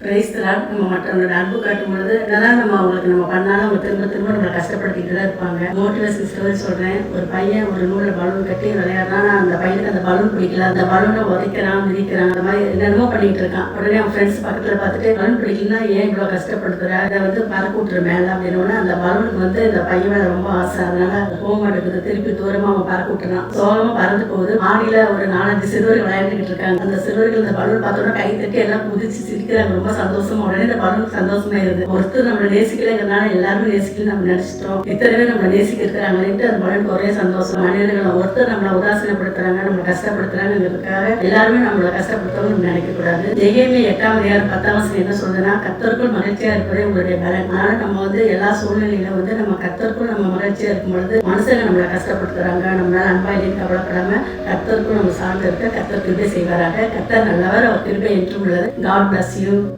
கிரைஸ்தரால் நம்ம மற்றவங்களோட அன்பு காட்டும் பொழுது என்னதான் நம்ம அவங்களுக்கு நம்ம பண்ணாலும் அவங்க திரும்ப திரும்ப நம்மளை கஷ்டப்படுத்திட்டு தான் இருப்பாங்க. மோட்டிவேஷன் ஸ்டோரி சொல்றேன். ஒரு பையன் ஒரு நூலில் பலூன் கட்டி விளையாடுறான் அந்த பையனுக்கு அந்த பலூன் பிடிக்கல. அந்த பலூனை உதைக்கிறான் மிதிக்கிறான் அந்த மாதிரி என்னென்னமோ பண்ணிட்டு இருக்கான். உடனே அவன் ஃப்ரெண்ட்ஸ் பக்கத்துல பார்த்துட்டு பலூன் பிடிக்கலன்னா ஏன் இவ்வளவு கஷ்டப்படுத்துற? அதை வந்து பறக்க விட்டுரு மேல. அப்படின்னு அந்த பலூனுக்கு வந்து இந்த பையன் மேல ரொம்ப ஆசை. அதனால போக மாட்டேங்குது. திருப்பி தூரமா அவன் பறக்க விட்டுறான் சோகமா பறந்து போகுது. மாடியில ஒரு நாலஞ்சு சிறுவர்கள் விளையாண்டுக்கிட்டு இருக்காங்க. அந்த சிறுவர்கள் அந்த பலூன் பார்த்தோன்னா கை தட்டி எல்லாம் குதிச்சு சிரிக்கிறாங்க. ரொம்ப சந்தோஷமா. உடனே இந்த படம் சந்தோஷமா இருது ஒருத்தர் நம்மளை நேசிக்கலைங்கிறதுனால எல்லாருமே நேசிக்கல நம்ம நினைச்சிட்டோம். இத்தனை நம்ம நேசிக்க இருக்கிறாங்கன்ட்டு அந்த படம் ஒரே சந்தோஷம். மனிதர்கள் ஒருத்தர் நம்மளை உதாசீனப்படுத்துறாங்க நம்மளை கஷ்டப்படுத்துறாங்கிறதுக்காக எல்லாருமே நம்மளை கஷ்டப்படுத்தவும் நம்ம நினைக்க கூடாது ஜெயமே எட்டாம் அதிகாரம் பத்தாம் வசதி என்ன சொல்றதுன்னா கத்தருக்குள் மகிழ்ச்சியா இருப்பதே உங்களுடைய பலன். அதனால நம்ம வந்து எல்லா சூழ்நிலையில வந்து நம்ம கத்தருக்குள் நம்ம மகிழ்ச்சியா இருக்கும் பொழுது மனுஷங்க நம்மளை கஷ்டப்படுத்துறாங்க. நம்மளால அன்பா இல்லைன்னு கவலைப்படாம கத்தருக்குள் நம்ம சார்ந்து இருக்க கத்தர் திருப்பி செய்வாராக. கத்தர் நல்லவர் அவர் திருப்பி என்றும் உள்ளது. God bless you